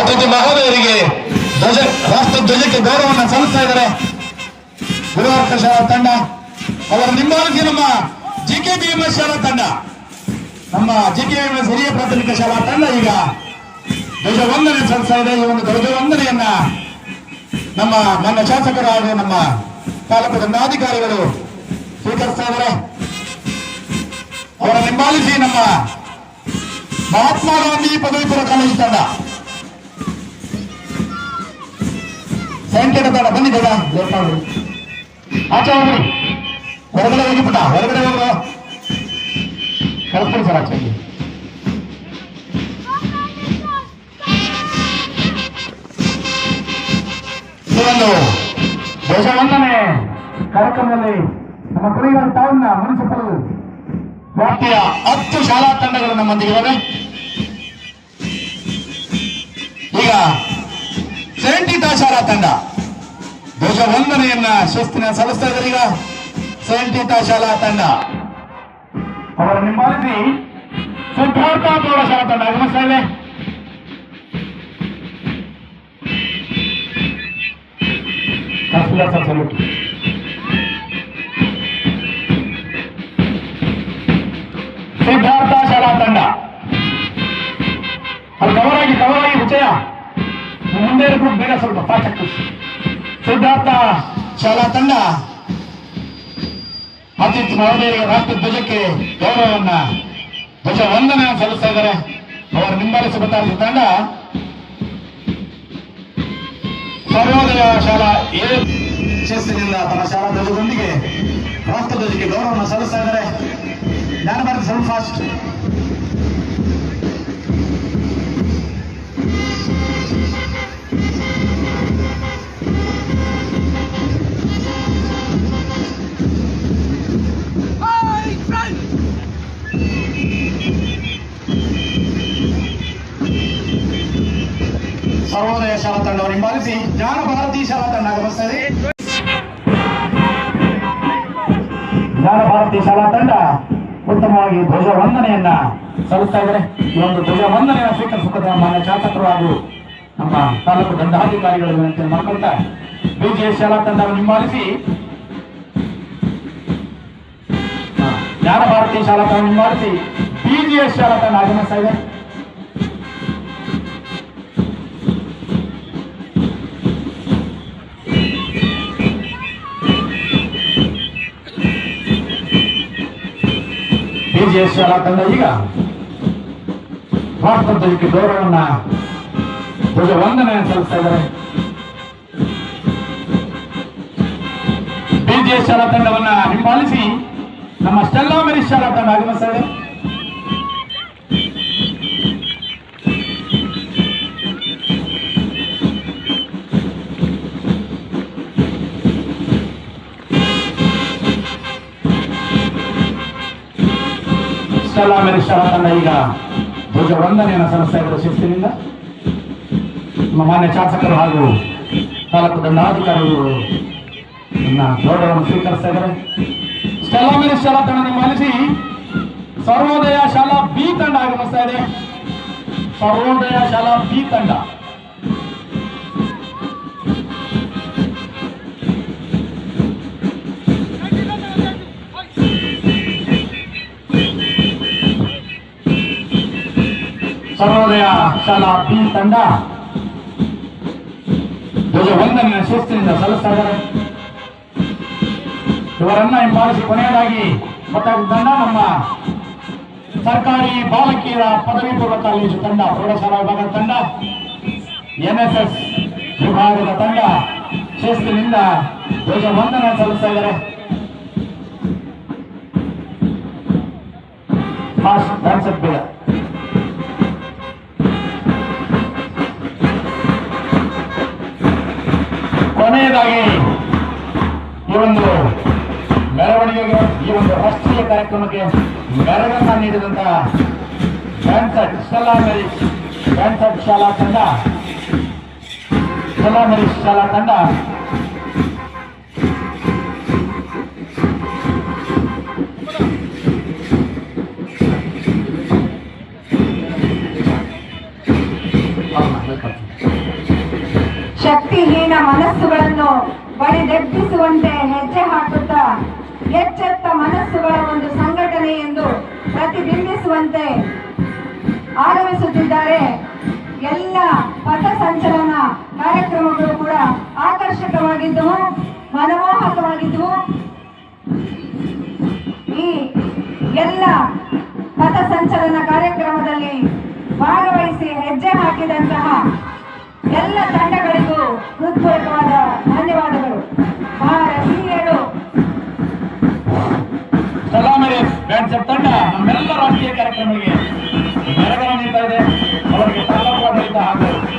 ಅತಿಥಿ ಮಹೋದಯರಿಗೆ ಧ್ವಜ, ರಾಷ್ಟ್ರ ಧ್ವಜಕ್ಕೆ ಗೌರವವನ್ನು ಸಲ್ಲಿಸ್ತಾ ಇದ್ದಾರೆ. ಗುರುವಾರ್ಕ ಶಾಲಾ ತಂಡ, ಅವರ ನಿಂಬಾಲಿಸಿ ನಮ್ಮ G K B M S ಶಾಲಾ ತಂಡ. ನಮ್ಮ ಜಿ ಕೆ ಎಂ ಎಸ್ ಹಿರಿಯ ಪ್ರಾಥಮಿಕ ಶಾಲಾ ತಂಡ ಈಗ ಧ್ವಜ ವಂದನೆ ಸಲ್ಲಿಸ್ತಾ ಇದೆ. ಈ ಒಂದು ಧ್ವಜ ವಂದನೆಯನ್ನ ನಮ್ಮ ನನ್ನ ಶಾಸಕರು ಹಾಗೂ ನಮ್ಮ ತಾಲೂಕು ದಂಡಾಧಿಕಾರಿಗಳು ಸ್ವೀಕರಿಸ್ತಾ ಇದ್ದಾರೆ. ಅವರ ನಿಂಬಾಲಿಸಿ ನಮ್ಮ ಮಹಾತ್ಮ ಗಾಂಧಿ ಪದವಿ ಪೂರ್ವ ಕಾಲೇಜು ತಂಡ. ತಂಡ ಬನ್ನಿ ಲೇಟ್ ಆಚೆ ಹೋಗ್ರಿ. ಹೊರಗಡೆ ಹೋಗಿ ಹೊರಗಡೆ ಹೋಗೋ ಕಳ್ಸ್ಕೊಡಿ ಸರ್ ಆಚೆ ಒಂದು ಧ್ವಜವಂದನೆ ಕಾರ್ಯಕ್ರಮದಲ್ಲಿ ನಮ್ಮ ಕುರಿಗಾಲ ಟೌನ್ನ ಮುನ್ಸಿಪಲ್ ವ್ಯಾಪ್ತಿಯ ಹತ್ತು ಶಾಲಾ ತಂಡಗಳು ನಮ್ಮೊಂದಿಗಿವೆ ಈಗ ಸೆಂಟಿಟಾ ಶಾಲಾ ತಂಡ. ಧ್ವಜ ವಂದನೆಯನ್ನ ಶಿಸ್ತಿನ ಸಲ್ಲಿಸ್ತಾ ಇದ್ದಾರೆ ಶಾಲಾ ತಂಡ. ಅವರ ನಿಂಬಾಲಿಸಿ ಸಿದ್ಧಾರ್ಥ ಪ್ರೌಢಶಾಲಾ ತಂಡ. ಆಗಮಿಸ್ತಾ ಇದೆ ಸಿದ್ಧಾರ್ಥ ಶಾಲಾ ತಂಡ. ಅಲ್ಲಿ ಕವರಾಗಿ ಕವರಾಗಿ ವಿಜಯ ಮುಂದೆ ಬೇಗ ಸ್ವಲ್ಪ ಪಾಠಕ್ಕೆ ಸಿದ್ಧಾರ್ಥ ಶಾಲಾ ತಂಡ ಅತಿಥಿ ಮಹೋದಯರಿಗೆ ರಾಷ್ಟ್ರ ಧ್ವಜಕ್ಕೆ ಗೌರವವನ್ನ ಧ್ವಜ ವಂದನೆ ಸಲ್ಲಿಸ್ತಾ ಇದ್ದಾರೆ. ಅವರು ನಿಂಬಾಲಿಸಿ ಬರ್ತಾರೆ ತಂಡ ಸರ್ವೋದಯ ಶಾಲಾ ಎ ಶಿಸ್ತಿನಿಂದ ತನ್ನ ಶಾಲಾ ಧ್ವಜದೊಂದಿಗೆ ರಾಷ್ಟ್ರ ಧ್ವಜಕ್ಕೆ ಗೌರವವನ್ನು ಸಲ್ಲಿಸ್ತಾ ಇದ್ದಾರೆ. ಫಾಸ್ಟ್ ಸರ್ವೋದಯ ಶಾಲಾ ತಂಡವನ್ನು ಹಿಂಬಾಲಿಸಿ, ಜ್ಞಾನ ಭಾರತಿ ಶಾಲಾ ತಂಡ ಆಗಮಿಸ್ತಾ ಜ್ಞಾನ ಭಾರತಿ ಶಾಲಾ ತಂಡ ಉತ್ತಮವಾಗಿ ಧ್ವಜ ವಂದನೆಯನ್ನ ಸಲ್ಲಿಸ್ತಾ ಇದ್ದಾರೆ ಈ ಒಂದು ಧ್ವಜ ವಂದನೆಯ ಸ್ವೀಕರಿಸುತ್ತದೆ ಮಾನ್ಯ ಶಾಸಕರು ಹಾಗೂ ನಮ್ಮ ತಾಲೂಕು ದಂಡಾಧಿಕಾರಿಗಳ ವಿನಂತಿ ಮಾಡ್ಕೊಳ್ತಾ ಬಿಜಿಎಸ್ ಶಾಲಾ ತಂಡವನ್ನು ಹಿಂಬಾಲಿಸಿ, ಜ್ಞಾನ ಭಾರತಿ ಶಾಲಾ ತಂಡ ಹಿಂಬಾಲಿಸಿ ಬಿಜಿಎಸ್ ಶಾಲಾ ತಂಡ ಆಗಮಿಸ್ತಾ ಇದೆ. ಶಾಲಾ ತಂಡ ಈಗ ರಾಷ್ಟ್ರ ಧ್ವಜಕ್ಕೆ ಗೌರವವನ್ನ ಧ್ವಜ ವಂದನೆ ಸಲ್ಲಿಸ್ತಾ ಇದ್ದಾರೆ. ಶಾಲಾ ತಂಡವನ್ನ ಹಿಂಬಾಲಿಸಿ ನಮ್ಮ ಸ್ಟೆಲ್ಲಾ ಶಾಲಾ ತಂಡ ಆಗಮಿಸ್ತಾ ಇದೆ. ಶಾಲಾ ತಂಡ ಈಗ ಧ್ವಜ ವಂದನೆಯನ್ನು ಸಲ್ಲಿಸ್ತಾ ಇದ್ದಾರೆ ಶಿಸ್ತಿನಿಂದ. ನಮ್ಮ ಮಾನ್ಯ ಶಾಸಕರು ಹಾಗೂ ತಾಲೂಕು ದಂಡಾಧಿಕಾರಿಗಳು ನನ್ನ ಗೌರವವನ್ನು ಸ್ವೀಕರಿಸ್ತಾ ಇದ್ದಾರೆ. ಸ್ಟೆಲ್ಲಾ ಮೆರಿಸ್ ಶಾಲಾ ಹಿಂಬಾಲಿಸಿ ಸರ್ವೋದಯ ಶಾಲಾ ಬಿ ತಂಡ ಆಗಮಿಸ್ತಾ ಇದೆ. ಸರ್ವೋದಯ ಶಾಲಾ ಬಿ ತಂಡ. ಸರ್ವೋದಯ ಶಾಲಾ ಬಿ ತಂಡ. ವಂದನೆ ಶಿಸ್ತಿನಿಂದ ಇದ್ದಾರೆ ಇವರನ್ನ ಹಿಂಬಾಲಿಸಿ ಕೊನೆಯದಾಗಿ ಗೊತ್ತಾದ ತಂಡ, ನಮ್ಮ ಸರ್ಕಾರಿ ಬಾಲಕಿಯರ ಪದವಿ ಪೂರ್ವ ಕಾಲೇಜು ತಂಡ, ಪ್ರೌಢಶಾಲಾ ವಿಭಾಗದ ತಂಡ, ಎನ್ಎಸ್ಎಸ್ ವಿಭಾಗದ ತಂಡ ಶಿಸ್ತಿನಿಂದ ಧ್ವಜ ವಂದನೆ ಸಲ್ಲಿಸ್ತಾ ಇದ್ದಾರೆ ಫಾಸ್ಟ್ ಕಾನ್ಸೆಪ್ಟ್ ಬೇಗ ಈ ಒಂದು ಮೆರವಣಿಗೆಗೆ ಈ ಒಂದು ರಾಷ್ಟ್ರೀಯ ಕಾರ್ಯಕ್ರಮಕ್ಕೆ ಮೆರಗನ್ನ ನೀಡಿದಂತಹ ಬ್ಯಾನ್ಸಟ್ ಸ್ಟೆಲ್ಲಾ ಮೆರಿಸ್ ಶಾಲಾ ತಂಡ, ಶಾಲಾ ಮೆರಿಸ್ ಶಾಲಾ ತಂಡ. ಶಕ್ತಿಹೀನ ಮನಸ್ಸುಗಳನ್ನು ಬಡಿದೆಬ್ಬಿಸುವಂತೆ ಹೆಜ್ಜೆ ಹಾಕುತ್ತಾ ಎಚ್ಚೆತ್ತ ಮನಸ್ಸುಗಳ ಒಂದು ಸಂಘಟನೆ ಎಂದು ಪ್ರತಿಬಿಂಬಿಸುವಂತೆ ಆರಂಭಿಸುತ್ತಿದ್ದಾರೆ. ಎಲ್ಲ ಪಥ ಸಂಚಲನ ಕಾರ್ಯಕ್ರಮಗಳು ಕೂಡ ಆಕರ್ಷಕವಾಗಿದ್ದವು, ಮನಮೋಹಕವಾಗಿದ್ದವು. ಈ ಎಲ್ಲ ಪಥ ಸಂಚಲನ ಕಾರ್ಯಕ್ರಮದಲ್ಲಿ ಭಾಗವಹಿಸಿ ಹೆಜ್ಜೆ ಹಾಕಿದಂತಹ ಎಲ್ಲ ತಂಡಗಳಿಗೂ ಹೃತ್ಪೂರ್ವಕವಾದ ಧನ್ಯವಾದಗಳು. ಭಾರತೀಯರು. ಸಲಾಮರಿ ನಮ್ಮೆಲ್ಲ ರಾಷ್ಟ್ರೀಯ ಕಾರ್ಯಕ್ರಮಗಳಿಗೆ ನೆರವನ್ನು ನೀಡ್ತಾ ಇದೆ. ಅವರಿಗೆ ಸಾಲ ಹಾಕಬೇಕು